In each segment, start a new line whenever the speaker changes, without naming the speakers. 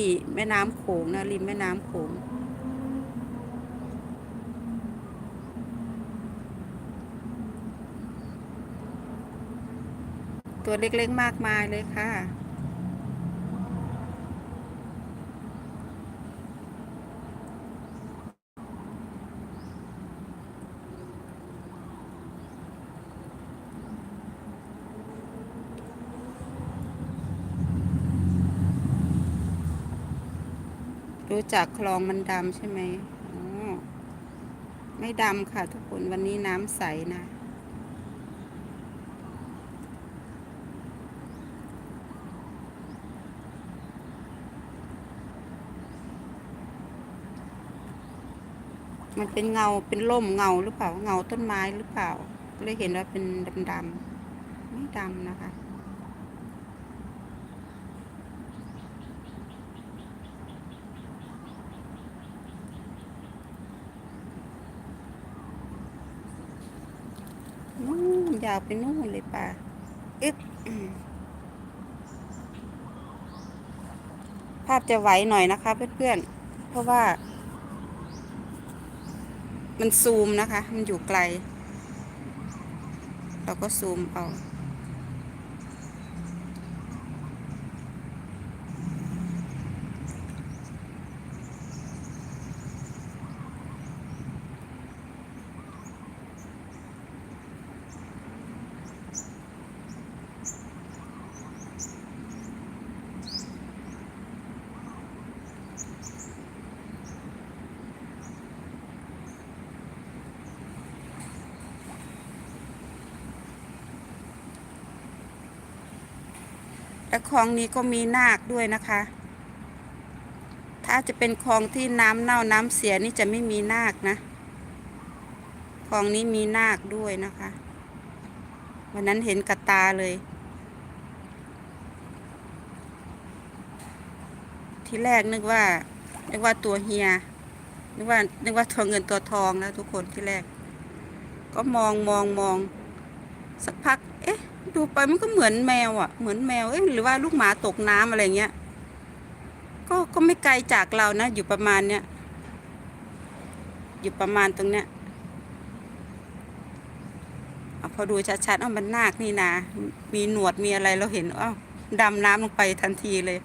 ที่แม่น้ำโขงนะริมแม่น้ำโขงตัวเล็กๆมากมายเลยค่ะ รู้จักคลองมันดำใช่ไหมอ๋อไม่ดำค่ะทุกคนวันนี้น้ำใสนะ มันเป็นเงาเป็นร่มเงาหรือเปล่า เงาต้นไม้หรือเปล่า เลยเห็นว่าเป็นดำๆไม่ดำนะคะ นู่น ยาวไปนู่นเลยป่าอึ๊บภาพจะไหวหน่อยนะคะ เพื่อนๆ เพราะว่า มันซูมนะคะ มันอยู่ไกล เราก็ซูมเอา และคลองนี้ก็มีนาคด้วยนะคะ ถ้าจะเป็นคลองที่น้ำเน่าน้ำเสียนี่จะไม่มีนาคนะคลองนี้มีนาคด้วยนะคะ วันนั้นเห็นกับตาเลยที่แรกนึกว่า นึกว่าตัวเฮีย นึกว่า นึกว่าตัวเงินตัวทองแล้วทุกคนที่แรก ก็มองมองมอง สักพัก ดูไปมันก็เหมือนแมวอะ เหมือนแมวเอ๊ะหรือว่าลูกหมาตกน้ำอะไรเงี้ย ก็ก็ไม่ไกลจากเรานะ อยู่ประมาณเนี้ยอยู่ประมาณตรงเนี้ยอพอดูชัดๆอ้ามันนาคนี่นามีหนวดมีอะไรเราเห็นอ้าวดำน้ำลงไปทันทีเลย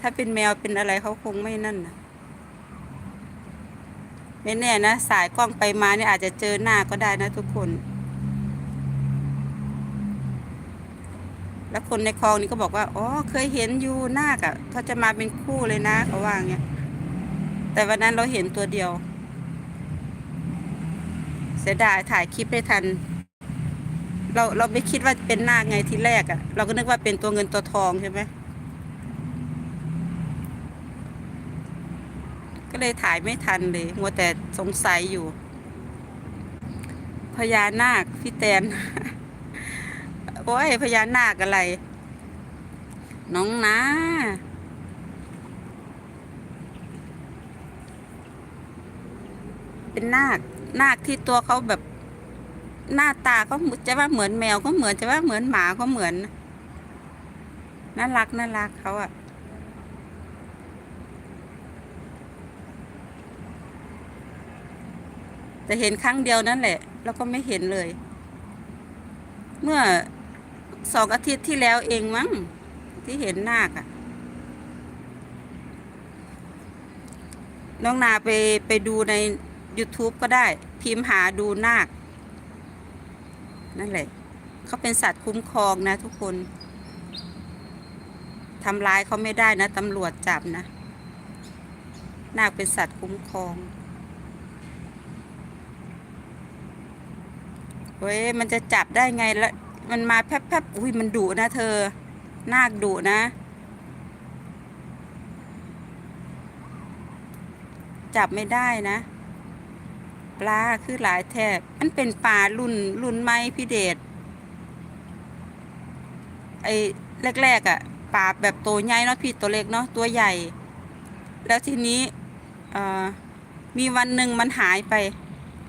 ถ้าเป็นแมวเป็นอะไรเขาคงไม่นั่นนะไม่แน่นะ สายกล้องไปมาเนี่ยอาจจะเจอหน้าก็ได้นะทุกคน แล้วคนในคลองนี้ก็บอกว่า อ๋อ เคยเห็นอยู่นาคอะ่ะเขาจะมาเป็นคู่เลยนะเขาว่างเงี้ย แต่วันนั้นเราเห็นตัวเดียว เสียดายถ่ายคลิปไม่ทัน เราเราไม่คิดว่าเป็นนาคไงทีแรกอะ่ะ เราก็นึกว่าเป็นตัวเงินตัวทองใช่ไหมก็เลยถ่ายไม่ทันเลยมัวแต่สงสัยอยู่ พญานาคพี่แตน โอ้ยพญานาคอะไร น้องนาเป็นนาค นาคที่ตัวเขาแบบ หน้าตาก็จะว่าเหมือนแมวก็เหมือนจะว่าเหมือนหมาก็เหมือนน่ารักน่ารักเขาอะแต่เห็นครั้งเดียวนั่นแหละ แล้วก็ไม่เห็นเลย เมื่อ สองอาทิตย์ที่แล้วเองมั้งที่เห็นนาคอะน้องนาไปไปดูใน YouTube ก็ได้ พิมพ์หาดูนาค นั่นแหละ เขาเป็นสัตว์คุ้มครองนะทุกคนทำร้ายเขาไม่ได้นะตำรวจจับนะ นาคเป็นสัตว์คุ้มครองเว้ยมันจะจับได้ไงละ มันมาแพบๆอุ้ยมันดุนะเธอ นาคดุนะ จับไม่ได้นะ ปลาคือหลายแทบ มันเป็นปลารุ่นรุ่นไม้พี่เดชไอ้แรกๆอะ่ะปลาแบบตัวใหญ่เนาะพี่ตัวเล็กเนาะตัวใหญ่ แล้วทีนี้อ่อมีวันหนึ่งมันหายไป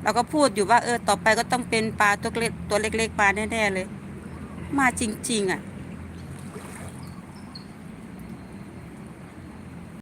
เราก็พูดอยู่ว่าเออต่อไปก็ต้องเป็นปลาตัวเล็กตัวเล็กๆปลาแน่ๆเลย มาจริง ๆ อะ